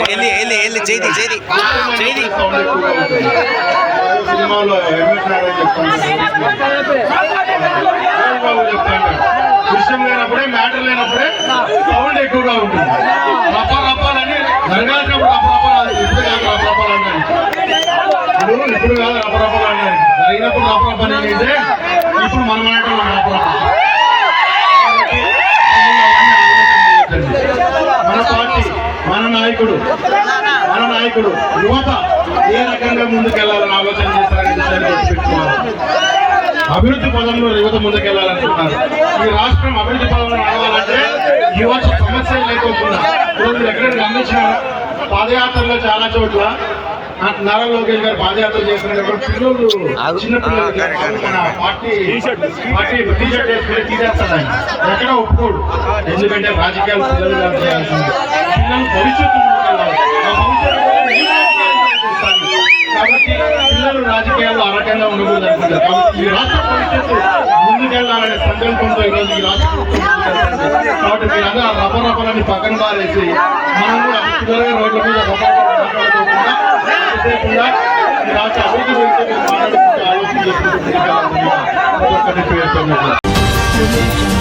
వెళ్ళి వెళ్ళి వెళ్ళి చేతి చేతి చేతి సినిమాలో విషయం లేనప్పుడే మ్యాటర్ లేనప్పుడే సౌండ్ ఎక్కువగా ఉంటుంది. రప్ప రప్పాలని జరగాల్సినప్పుడు రప్ప రప్పాలు ఇప్పుడు కాదు రప్ప రప్పాలు ఇప్పుడు కాదు రప్ప రప్పాలు అయినప్పుడు లోపల పని రప్పని అయితే ఇప్పుడు మనం అనేటువంటి లోపల మన పార్టీ మన నాయకుడు మన నాయకుడు యువత ఏ రకంగా ముందుకెళ్ళాలని ఆలోచన చేస్తారని గుర్తుపెట్టుకోవాలి. అభివృద్ధి పదంలో యువత ముందుకెళ్ళాలనుకుంటున్నారు. ఈ రాష్ట్రం అభివృద్ధి పదంలో నడవాలంటే యువత సమస్యలు లేకోకుండా. ఇప్పుడు మీరు ఎక్కడైనా పాదయాత్రలో చాలా చోట్ల నారా లోకేష్ గారు పాదయాత్ర చేస్తున్నప్పుడు పిల్లలు చిన్న పిల్లలు మన పార్టీ పార్టీ టీ షర్ట్ వేసుకుని తీసేస్తారు ఆయన ఎక్కడ ఒప్పుకోడు. ఎందుకంటే రాజకీయాలు పిల్లలు కాదు చేయాల్సింది పిల్లలు భవిష్యత్తు? కాబట్టి పిల్లలు రాజకీయాల్లో ఆ రకంగా ఉండకూడదు అనుకుంటారు. కాబట్టి ఈ రాష్ట్ర భవిష్యత్తు ముందుకెళ్ళాలనే సంకల్పంతో ఈరోజు ఈ రాష్ట్ర. కాబట్టి మీరందరూ ఆ రబ్బర్లని పక్కన పారేసి మనం కూడా పిల్లలుగా రోడ్ల మీద చేయకుండా ఈ రాష్ట్ర అభివృద్ధి గురించి మీరు మాట్లాడుకుంటూ ఆలోచన చేసుకుంటూ ముందుకెళ్ళాలని ప్రతి ఒక్కరిని పేర్కొన్నారు